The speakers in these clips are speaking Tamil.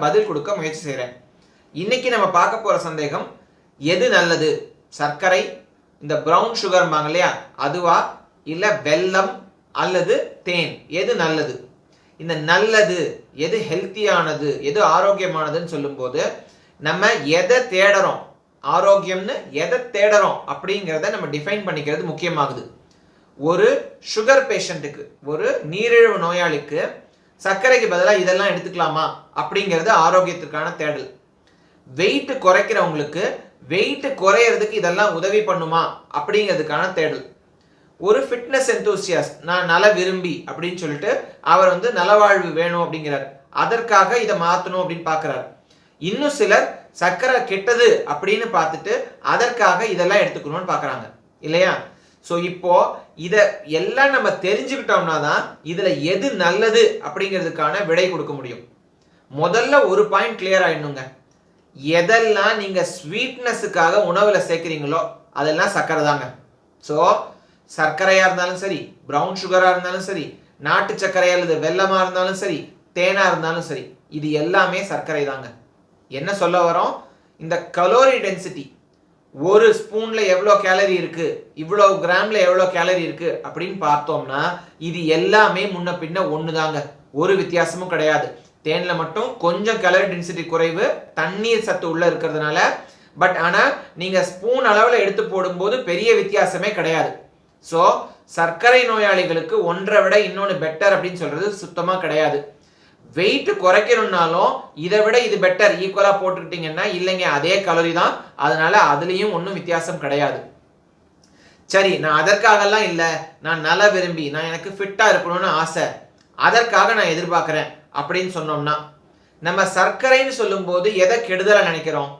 பதில் கொடுக்க முயற்சி செய்கிறேன் இன்னைக்கு நம்ம பார்க்க போற சந்தேகம் எது நல்லது? சர்க்கரை இந்த ப்ரௌன் சுகர்பாங்க இல்லையா? அதுவா? இல்லை வெல்லம் அல்லது தேன்? எது நல்லது? இந்த நல்லது எது ஹெல்த்தியானது எது ஆரோக்கியமானதுன்னு சொல்லும்போது நம்ம எதை தேடுறோம்? ஆரோக்கியம்னு எதை தேடுறோம்? அப்படிங்கிறத நம்ம டிஃபைன் பண்ணிக்கிறது முக்கியமாகுது. ஒரு சுகர் பேஷண்ட்டுக்கு ஒரு நீரிழிவு நோயாளிக்கு சர்க்கரைக்கு பதிலாக இதெல்லாம் எடுத்துக்கலாமா? அப்படிங்கிறது ஆரோக்கியத்திற்கான தேடல். வெயிட் குறைக்கிறவங்களுக்கு வெயிட் குறையிறதுக்கு இதெல்லாம் உதவி பண்ணுமா? அப்படிங்கிறதுக்கான தேடல். ஒரு ஃபிட்னஸ் enthusiast நான் நல விரும்பி அப்படின்னு சொல்லிட்டு அவர் வந்து நலவாழ்வு வேணும் அப்படிங்கிறார். அதற்காக இதை மாற்றணும் அப்படின்னு பார்க்குறாரு இன்னும் சிலர் சர்க்கரை கெட்டது அப்படின்னு பார்த்துட்டு அதற்காக இதெல்லாம் எடுத்துக்கணும்னு பார்க்குறாங்க இல்லையா? ஸோ இப்போ இதை எல்லாம் நம்ம தெரிஞ்சுக்கிட்டோம்னா தான் இதில் எது நல்லது அப்படிங்கிறதுக்கான விடை கொடுக்க முடியும். முதல்ல ஒரு பாயிண்ட் கிளியர் ஆயிடணுங்க. எதெல்லாம் நீங்கள் ஸ்வீட்னஸுக்காக உணவில் சேர்க்குறீங்களோ அதெல்லாம் சர்க்கரை தாங்க. ஸோ சர்க்கரையாக இருந்தாலும் சரி ப்ரௌன் சுகராக இருந்தாலும் சரி நாட்டு சர்க்கரை அல்லது வெல்லமாக இருந்தாலும் சரி தேனாக இருந்தாலும் சரி இது எல்லாமே சர்க்கரை தாங்க. என்ன சொல்ல வரோம்? இந்த கலோரி டென்சிட்டி ஒரு ஸ்பூனில் எவ்வளோ கேலரி இருக்குது இவ்வளோ கிராமில் எவ்வளோ கேலரி இருக்குது அப்படின்னு பார்த்தோம்னா இது எல்லாமே முன்ன பின்ன ஒன்று தாங்க ஒரு வித்தியாசமும் கிடையாது. தேன்ல மட்டும் கொஞ்சம் கேலரி டென்சிட்டி குறைவு தண்ணீர் சத்து உள்ளே இருக்கிறதுனால. பட் ஆனால் நீங்கள் ஸ்பூன் அளவில் எடுத்து போடும்போது பெரிய வித்தியாசமே கிடையாது. ஸோ சர்க்கரை நோயாளிகளுக்கு ஒன்றை விட இன்னொன்று பெட்டர் அப்படின்னு சொல்கிறது சுத்தமாக கிடையாது. வெயிட் குறைக்கணும்னாலும் இதை விட இது பெட்டர் ஈக்குவலாக போட்டுக்கிட்டீங்கன்னா இல்லைங்க அதே கலோரி தான். அதனால அதுலேயும் ஒன்றும் வித்தியாசம் கிடையாது. சரி நான் அதற்காகலாம் இல்லை. நான் நல்லா விரும்பி நான் எனக்கு ஃபிட்டாக இருக்கணும்னு ஆசை. அதற்காக நான் எதிர்பார்க்குறேன் அப்படின்னு சொன்னோம்னா நம்ம சர்க்கரைன்னு சொல்லும்போது எதை கெடுதலை நினைக்கிறோம்?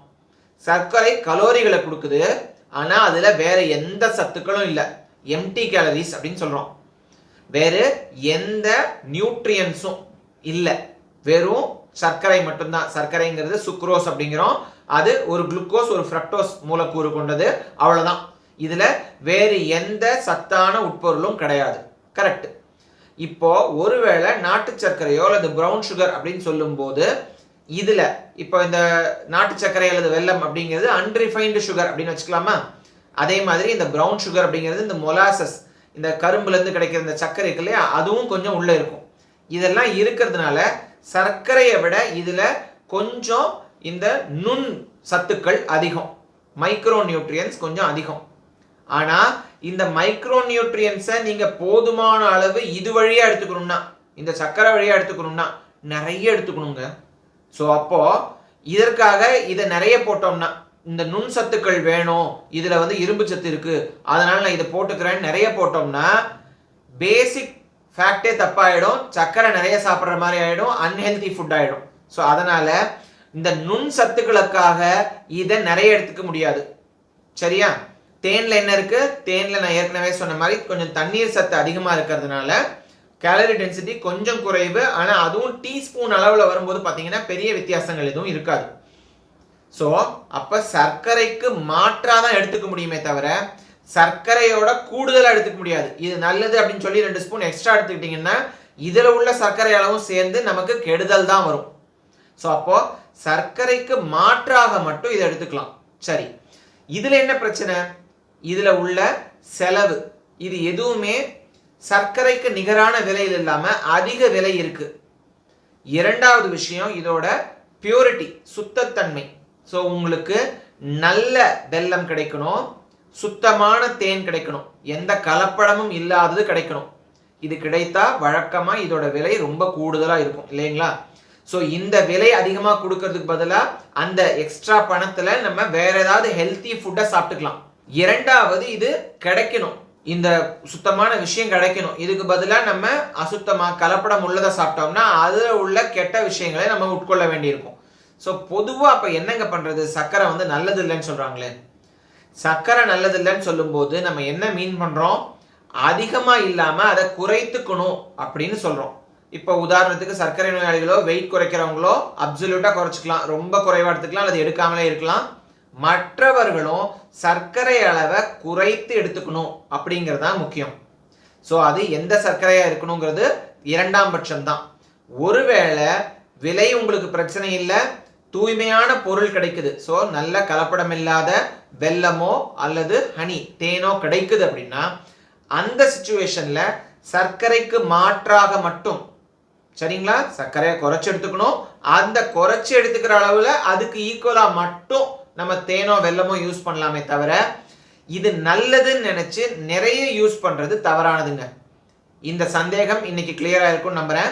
சர்க்கரை கலோரிகளை கொடுக்குது. ஆனால் அதில் வேற எந்த சத்துக்களும் இல்லை. எம்டி கேலரிஸ் அப்படின்னு சொல்கிறோம் வேறு எந்த நியூட்ரியன்ஸும் இல்லை. வெறும் சர்க்கரை மட்டும்தான். சர்க்கரைங்கிறது சுக்ரோஸ் அப்படிங்கிறோம். அது ஒரு குளுக்கோஸ் ஒரு ஃப்ரக்டோஸ் மூலக்கூறு கொண்டது. அவ்வளோதான் இதில் வேறு எந்த சத்தான உட்பொருளும் கிடையாது. கரெக்ட் இப்போ ஒருவேளை நாட்டு சர்க்கரையோ அல்லது ப்ரௌன் சுகர் அப்படின்னு சொல்லும்போது இதில் இப்போ இந்த நாட்டு சர்க்கரை அல்லது வெல்லம் அப்படிங்கிறது அன்ரிஃபைன்டு சுகர் அப்படின்னு வச்சுக்கலாமா? அதே மாதிரி இந்த ப்ரௌன் சுகர் அப்படிங்கிறது இந்த மொலாசஸ் இந்த கரும்புலேருந்து கிடைக்கிற இந்த சர்க்கரை இருக்கு இல்லையா? அதுவும் கொஞ்சம் உள்ளே இருக்கும். இதெல்லாம் இருக்கிறதுனால சர்க்கரையை விட இதில் கொஞ்சம் இந்த நுண் சத்துக்கள் அதிகம். மைக்ரோ நியூட்ரியன்ஸ் கொஞ்சம் அதிகம். ஆனால் இந்த மைக்ரோ நியூட்ரியன்ஸை நீங்கள் போதுமான அளவு இது வழியாக எடுத்துக்கணும்னா இந்த சர்க்கரை வழியாக எடுத்துக்கணும்னா நிறைய எடுத்துக்கணுங்க. ஸோ அப்போது இதற்காக இதை நிறைய போட்டோம்னா இந்த நுண் சத்துக்கள் வேணும் இதில் வந்து இரும்பு சத்து இருக்குது அதனால் நான் இதை போட்டுக்கிறேன்னு நிறைய போட்டோம்னா பேசிக் ஃபேக்டே தப்பாயிடும் சர்க்கரை நிறைய சாப்பிட்ற மாதிரி ஆயிடும் அன்ஹெல்தி ஃபுட் ஆயிடும். ஸோ அதனால இந்த நுண் சத்துக்களுக்காக இதை நிறைய எடுத்துக்க முடியாது. சரியா? தேனில் என்ன இருக்கு? தேனில் நான் ஏற்கனவே சொன்ன மாதிரி கொஞ்சம் தண்ணீர் சத்து அதிகமாக இருக்கிறதுனால கேலரி டென்சிட்டி கொஞ்சம் குறைவு. ஆனால் அதுவும் டீஸ்பூன் அளவில் வரும்போது பார்த்தீங்கன்னா பெரிய வித்தியாசங்கள் எதுவும் இருக்காது. ஸோ அப்போ சர்க்கரைக்கு மாற்றாக தான் எடுத்துக்க முடியுமே தவிர சர்க்கரையோட கூடுதலாக எடுத்துக்க முடியாது. இது நல்லது அப்படின்னு சொல்லி ரெண்டு ஸ்பூன் எக்ஸ்ட்ரா எடுத்துக்கிட்டிங்கன்னா இதில் உள்ள சர்க்கரை அளவும் சேர்ந்து நமக்கு கெடுதல் தான் வரும். ஸோ அப்போது சர்க்கரைக்கு மாற்றாக மட்டும் இதை எடுத்துக்கலாம். சரி. இதில் என்ன பிரச்சனை? இதில் உள்ள செலவு. இது எதுவுமே சர்க்கரைக்கு நிகரான விலையில் இல்லாமல் அதிக விலை இருக்குது இரண்டாவது விஷயம் இதோட பியூரிட்டி சுத்தத்தன்மை. ஸோ உங்களுக்கு நல்ல வெல்லம் கிடைக்கணும். சுத்தமான தேன் கிடைக்கணும். எந்த கலப்படமும் இல்லாதது கிடைக்கணும். இது கிடைத்தா வழக்கமாக இதோட விலை ரொம்ப கூடுதலாக இருக்கும் இல்லைங்களா? ஸோ இந்த விலை அதிகமாக கொடுக்கறதுக்கு பதிலாக அந்த எக்ஸ்ட்ரா பணத்தில் நம்ம வேற ஏதாவது ஹெல்த்தி ஃபுட்டை சாப்பிட்டுக்கலாம். இரண்டாவது இது கிடைக்கணும். இந்த சுத்தமான விஷயம் கிடைக்கணும். இதுக்கு பதிலாக நம்ம அசுத்தமாக கலப்படம் உள்ளதை சாப்பிட்டோம்னா அதில் உள்ள கெட்ட விஷயங்களை நம்ம உட்கொள்ள வேண்டியிருக்கும். ஸோ பொதுவாக அப்போ என்னங்க பண்ணுறது சர்க்கரை வந்து நல்லது இல்லைன்னு சொல்கிறாங்களே சர்க்கரை நல்லது இல்லைன்னு சொல்லும்போது நம்ம என்ன மீன் பண்ணுறோம் அதிகமாக இல்லாமல் அதை குறைத்துக்கணும் அப்படின்னு சொல்கிறோம் இப்போ உதாரணத்துக்கு சர்க்கரை நோயாளிகளோ வெயிட் குறைக்கிறவங்களோ அப்சல்யூட்டாக குறைச்சிக்கலாம். ரொம்ப குறைவாக எடுத்துக்கலாம் அல்லது எடுக்காமலே இருக்கலாம். மற்றவர்களும் சர்க்கரை அளவை குறைத்து எடுத்துக்கணும் அப்படிங்கிறது தான் முக்கியம். ஸோ அது எந்த சர்க்கரையாக இருக்கணுங்கிறது இரண்டாம் பட்சம் தான் ஒருவேளை விலை உங்களுக்கு பிரச்சனை இல்லை தூய்மையான பொருள் கிடைக்குது. ஸோ நல்ல கலப்படம் இல்லாத வெல்லமோ அல்லது ஹனி தேனோ கிடைக்குது அப்படின்னா அந்த சுச்சுவேஷனில் சர்க்கரைக்கு மாற்றாக மட்டும் சரிங்களா? சர்க்கரையை குறைச்சி எடுத்துக்கணும். அந்த குறைச்சி எடுத்துக்கிற அளவில் அதுக்கு ஈக்குவலாக மட்டும் நம்ம தேனோ வெல்லமோ யூஸ் பண்ணலாமே தவிர இது நல்லதுன்னு நினச்சி நிறைய யூஸ் பண்ணுறது தவறானதுங்க. இந்த சந்தேகம் இன்னைக்கு கிளியராக இருக்கும்னு நம்புறேன்.